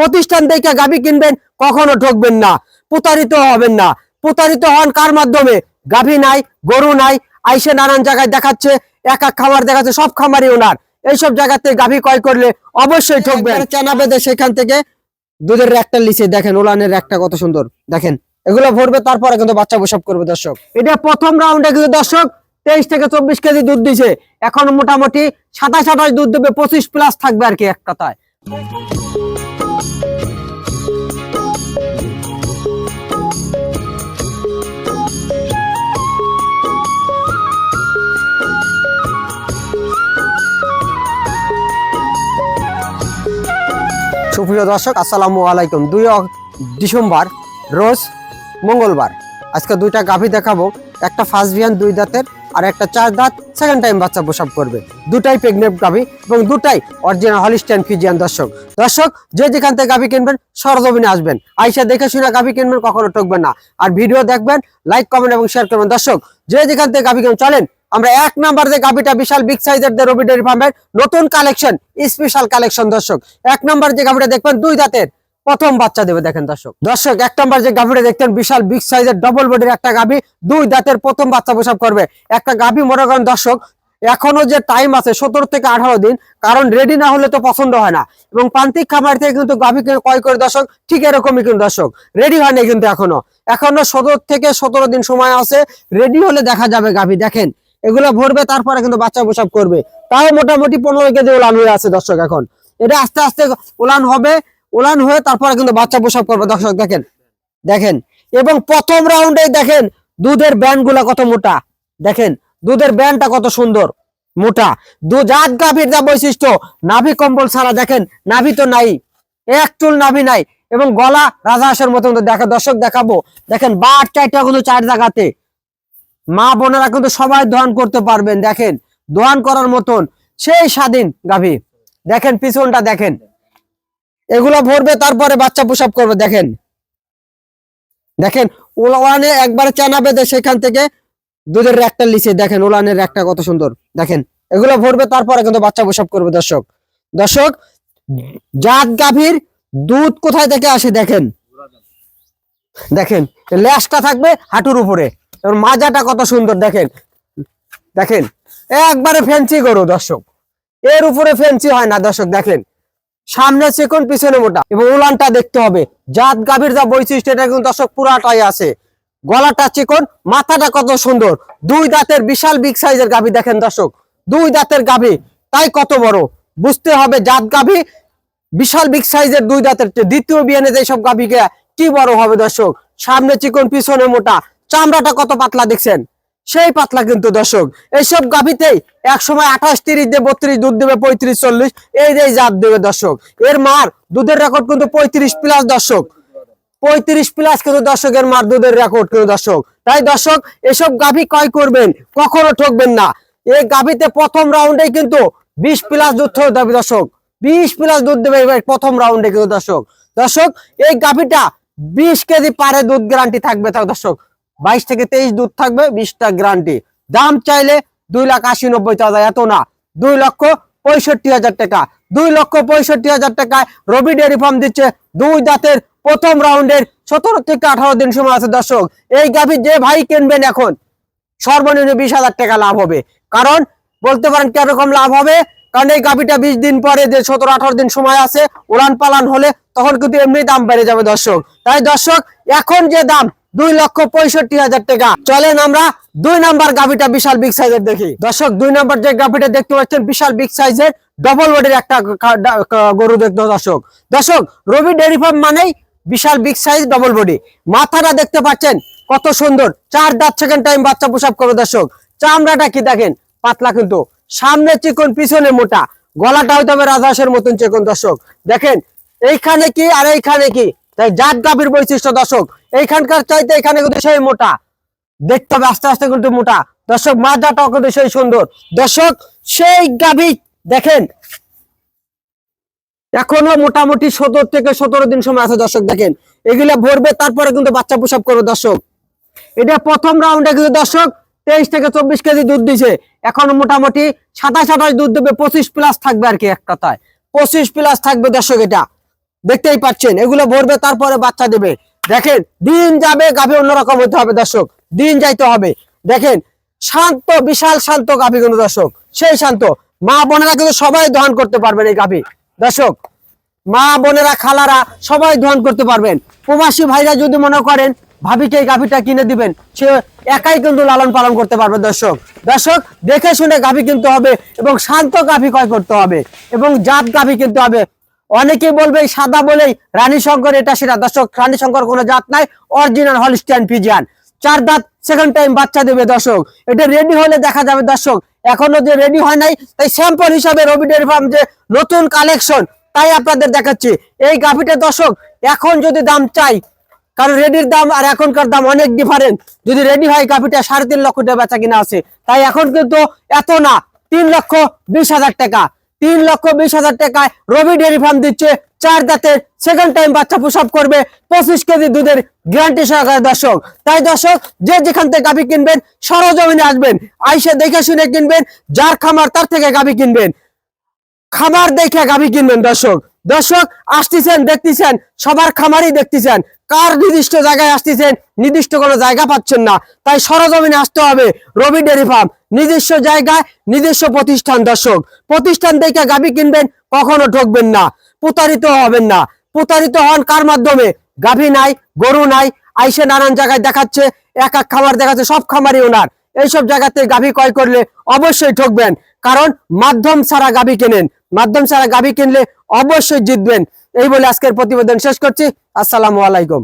প্রতিষ্ঠান দেখে গাভী কিনবেন কখনো ঠকবেন না। প্রতারিত হবেন না। প্রতারিত হন কার মাধ্যমে? গাভী নাই গরু নাই আইসে নানান জায়গায় দেখাচ্ছে এক এক খামার দেখাচ্ছে সব খামারই ওনার। এইসব জায়গাতে গাভী ক্রয় করলে অবশ্যই ঠকবেন। চানা বেঁধে সেখান থেকে দুধের একটা লিচে দেখেন ওলানের একটা কত সুন্দর। দেখেন এগুলো ভরবে তারপরে কিন্তু বাচ্চা প্রসব করবে দর্শক। এটা প্রথম রাউন্ডে কিন্তু দর্শক তেইশ থেকে চব্বিশ কেজি দুধ দিছে। এখন মোটামুটি সাতাশ আঠাশ দুধ দেবে পঁচিশ প্লাস থাকবে আর কি এক কথায়। সুপ্রিয় দর্শক, আসসালামু আলাইকুম। দুই ডিসেম্বর, রোজ মঙ্গলবার। আজকে দুইটা গাভী দেখাবো। একটা ফার্স্ট বিয়ান দুই দাঁতের, আর একটা চার দাঁত সেকেন্ড টাইম বাচ্চা প্রসব করবে। দুটাই প্রেগনেন্ট গাভী এবং দুটাই অরিজিনাল হলিস্টাইন ফিজিয়ান দর্শক। দর্শক, যে যেখান থেকে গাভী কিনবেন, সরজমিনে আসবেন। আইসা দেখে শুনে গাভী কিনবেন, কখনো ঠকবেন না। আর ভিডিও দেখবেন লাইক কমেন্ট এবং শেয়ার করবেন। দর্শক, যে যেখান থেকে গাভী কিনবেন, চলেন আমরা এক নাম্বার যে গাভীটা বিশাল বিগ সাইজের রবি ডেয়ারি ফার্মের নতুন কালেকশন স্পেশাল কালেকশন দর্শক। এক নাম্বার যে গাভীটা দেখবেন, দুই দাঁতের। প্রথম বাচ্চা দেবে, দেখেন দর্শক। দর্শক, এক নাম্বার যে গাভীটা দেখতেন, বিশাল বিগ সাইজের ডবল বডির একটা গাভী, দুই দাঁতের প্রথম বাচ্চা প্রসব করবে। একটা গাভী, মনে করেন দর্শক, এখনও যে টাইম আছে, সতেরো থেকে আঠারো দিন, কারণ রেডি না হলে তো পছন্দ হয় না। এবং প্রান্তিক খামার থেকে কিন্তু গাভী ক্রয় করে, দর্শক, ঠিক এরকমই কিন্তু দর্শক। রেডি হয়নি কিন্তু এখনও। এখনও সতেরো থেকে সতেরো দিন সময় আছে রেডি হলে দেখা যাবে গাভী, দেখেন। এগুলো ভরবে, তারপরে কিন্তু বাচ্চা প্রসব করবে। তাও মোটামুটি পনেরো কেজি উলান হয়ে আছে দর্শক এখন। এটা আস্তে আস্তে উলান হবে, উলান হয়ে তারপরে কিন্তু বাচ্চা প্রসব করবে। দর্শক দেখেন দেখেন। এবং প্রথম রাউন্ডে দেখেন, দুধের ব্যান্ডগুলা কত মোটা। দেখেন, দুধের ব্যান্ডটা কত সুন্দর, মোটা। দু জাত গাভীর যা বৈশিষ্ট্য, নাভি কম্বল ছাড়া দেখেন, নাভি তো নাই। এক চুল নাভি নাই। এবং গলা রাজহাঁসের মতো কিন্তু দেখা, দর্শক দেখাবো। দেখেন বার চারটা কিন্তু চার জায়গাতে মা বোনেরা কিন্তু সবাই দোয়ান করতে পারবেন, দেখেন দোয়ান করার মতন সেই স্বাধীন গাভী। দেখেন, পিছনটা দেখেন। এগুলো ভরবে, তারপরে বাচ্চা প্রসব করবে, দেখেন। দেখেন ওলানে একবারে চানা বেঁধে সেখান থেকে দুধের একটা লিচে দেখেন ওলানের একটা কত সুন্দর। দেখেন, এগুলো ভরবে, তারপরে কিন্তু বাচ্চা প্রসব করবে, দর্শক। দর্শক, জাত গাভীর দুধ কোথায় থেকে আসে, দেখেন। দেখেন ল্যাসটা থাকবে হাঁটুর উপরে। এবং মাজাটা কত সুন্দর, দেখেন। দেখেন, একবারে ফেন্সি গরু, দর্শক। এর উপরে ফেন্সি হয় না, দর্শক, দেখেন। সামনে চিকন পিছনে মোটা। এবং উলানটা দেখতে হবে। জাত গাভীর যা বৈশিষ্ট্য, এটা কিন্তু দর্শক পুরাটাই আছে। গলাটা চিকন মাথাটা কত সুন্দর। দুই দাঁতের বিশাল বিগ সাইজের গাভী, দেখেন দর্শক। দুই দাঁতের গাভী, তাই কত বড়। বুঝতে হবে জাত গাভী, বিশাল বিগ সাইজের দুই দাঁতের। দ্বিতীয় বিয়ানে যেসব গাভীকে কি বড় হবে, দর্শক? সামনে চিকন পিছনে মোটা। চামড়াটা কত পাতলা দেখছেন? সেই পাতলা কিন্তু দর্শক, এইসব গাভীতেই এক সময় আঠাশ, তিরিশ দিয়ে বত্রিশ, দুধ দেবে পঁয়ত্রিশ, চল্লিশ, এই যে জাত দেবে দর্শক। এর মার দুধের রেকর্ড কিন্তু পঁয়ত্রিশ প্লাস দর্শক। পঁয়ত্রিশ প্লাস কিন্তু দর্শকের মার দুধের রেকর্ড কিন্তু দর্শক। তাই দর্শক, এসব গাভী ক্রয় করবেন, কখনো ঠকবেন না। এই গাভীতে প্রথম রাউন্ডে কিন্তু বিশ প্লাস দুধ দেবে দর্শক। বিশ প্লাস দুধ দেবে এবার প্রথম রাউন্ডে কিন্তু দর্শক। দর্শক, এই গাভীটা বিশ কেজি পারে দুধ গ্যারান্টি থাকবে তাও দর্শক। বাইশ থেকে তেইশ দুধ থাকবে, বিশটা গ্যারান্টি দাম চাইলে দুই লাখ আশি নব্বই হাজার এত না। দুই লক্ষ পঁয়ষট্টি হাজার টাকা। দুই লক্ষ পঁয়ষট্টি হাজার টাকায় রবি ডেয়ারি ফার্ম দিচ্ছে দুই দাঁতের প্রথম রাউন্ডের সতেরো থেকে আঠারো দিন সময় আছে দর্শক। এই গাভী যে ভাই কিনবেন এখন, সর্বনিম্ন বিশ হাজার টাকা লাভ হবে। কারণ বলতে পারেন কীরকম লাভ হবে? কারণ এই গাভীটা বিশ দিন পরে যে সতেরো আঠারো দিন সময় আছে, উড়ান পালান হলে তখন কিন্তু এমনি দাম বেড়ে যাবে দর্শক। তাই দর্শক, এখন যে দাম দুই লক্ষ পঁয়ষট্টি হাজার টাকা। চলেন আমরা দুই নাম্বার গাভীটা বিশাল বিগ সাইজের দেখি। দর্শক, দুই নাম্বার যে গাভীটা দেখতে পাচ্ছেন, বিশাল বিগ সাইজের ডবল বডির একটা গরু দেখতে দর্শক। দর্শক, রবি ডেয়ারি ফার্ম মানেই বিশাল বিগ সাইজ ডবল বডি মাথাটা দেখতে পাচ্ছেন, কত সুন্দর। চার দাঁত সেকেন্ড টাইম বাচ্চা পোশাক করবে দর্শক। চামড়াটা কি দেখেন? পাতলা কিন্তু। সামনে চিকন, পিছনে মোটা। গলাটা হয়তো হবে রাজহাঁসের মতন চিকন দর্শক। দেখেন, এইখানে কি আর এইখানে কি? তাই জাত গাভীর বৈশিষ্ট্য, দর্শক, এইখানকার চাইতে এখানে কিন্তু সেই মোটা। দেখতে হবে, আস্তে আস্তে কিন্তু মোটা। দর্শক মাজাটাও কিন্তু সেই সুন্দর। দর্শক, সেই গাভী, দেখেন। এখনও মোটামুটি সতেরো থেকে সতেরো দিন সময় আছে, দর্শক, দেখেন। এগুলা ভরবে, তারপরে কিন্তু বাচ্চা প্রসব করবে, দর্শক। এটা প্রথম রাউন্ডে কিন্তু, দর্শক, তেইশ থেকে চব্বিশ কেজি দুধ দিছে। এখন মোটামুটি সাতাশ আঠাশ দুধ দেবে, পঁচিশ প্লাস থাকবে আর কি এক কথায়। পঁচিশ প্লাস থাকবে, দর্শক, এটা। দেখতেই পাচ্ছেন, এগুলো ভরবে, তারপরে বাচ্চা দেবে। দেখেন, দিন যাবে, গাভী অন্যরকম হতে হবে দর্শক। দিন যাইতে হবে। দেখেন, শান্ত, বিশাল শান্ত গাভী কিন্তু দর্শক। সেই শান্ত। মা বোনেরা কিন্তু সবাই দহন করতে পারবেন এই গাভী। দর্শক, মা বোনেরা, খালারা সবাই দহন করতে পারবেন। প্রবাসী ভাইরা যদি মনে করেন, ভাবিকে এই গাভীটা কিনে দিবেন, সে একাই কিন্তু লালন পালন করতে পারবে দর্শক। দর্শক, দেখে শুনে গাভী কিনতে হবে এবং শান্ত গাভী ক্রয় করতে হবে এবং জাত গাভী কিনতে হবে। অনেকে বলবে সাদা বলেই রানী শঙ্কর, এটা সেটা। দর্শক, রানী শঙ্কর কোনো জাত নাই অরিজিনাল হলিস্টিয়ান পিজিয়ান চার দাঁত সেকেন্ড টাইম বাচ্চা দেবে দর্শক। এটা রেডি হলে দেখা যাবে দর্শক। এখনও যে রেডি হয় নাই, তাই স্যাম্পল হিসাবে রবি ডেয়ারি ফার্ম যে নতুন কালেকশন তাই আপনাদের দেখাচ্ছি। এই গাভিটা দর্শক, এখন যদি দাম চাই, কারণ রেডির দাম আর এখনকার দাম অনেক ডিফারেন্ট যদি রেডি হয় গাভিটা, সাড়ে তিন লক্ষ টাকা বেচা কিনা আছে। তাই এখন কিন্তু এত না, তিন লক্ষ বিশ হাজার টাকা। তিন লক্ষ বিশ হাজার টাকায় রবি ডেয়ারি ফার্ম দিচ্ছে চার দাঁতের সেকেন্ড টাইম বাচ্চা প্রসব করবে পঁচিশ কেজি দুধের গ্যারান্টি সহকারে দর্শক। তাই দর্শক, যে যেখান থেকে গাভি কিনবেন, সরজমিনে আসবেন। আইসে দেখে শুনে কিনবেন, যার খামার তার থেকে গাভি কিনবেন। খামার দেখে গাভি কিনবেন দর্শক। দর্শক, আসতেছেন, দেখতেছেন, সবার খামারই দেখতেছেন। কার নির্দিষ্ট জায়গায় আসতেছেন, নির্দিষ্ট কোনো জায়গা পাচ্ছেন না। তাই সরজমিনে আসতে হবে, রবি ডেয়ারি ফার্ম। নিজস্ব জায়গায়, নিজস্ব প্রতিষ্ঠান, দর্শক। প্রতিষ্ঠান দেখে গাভি কিনবেন, কখনো ঠকবেন না। প্রতারিত হবেন না। প্রতারিত হন কার মাধ্যমে? গাভি নাই, গরু নাই, আইসে নানান জায়গায় দেখাচ্ছে, এক এক খামার দেখাচ্ছে, সব খামারই ওনার। এইসব জায়গাতে গাভি ক্রয় করলে অবশ্যই ঠকবেন। কারণ মাধ্যম ছাড়া গাভি কেনেন। মাধ্যম ছাড়া গাভী কিনলে অবশ্যই জিতবেন। এই বলে আজকের প্রতিবেদন শেষ করছি। আসসালামু আলাইকুম।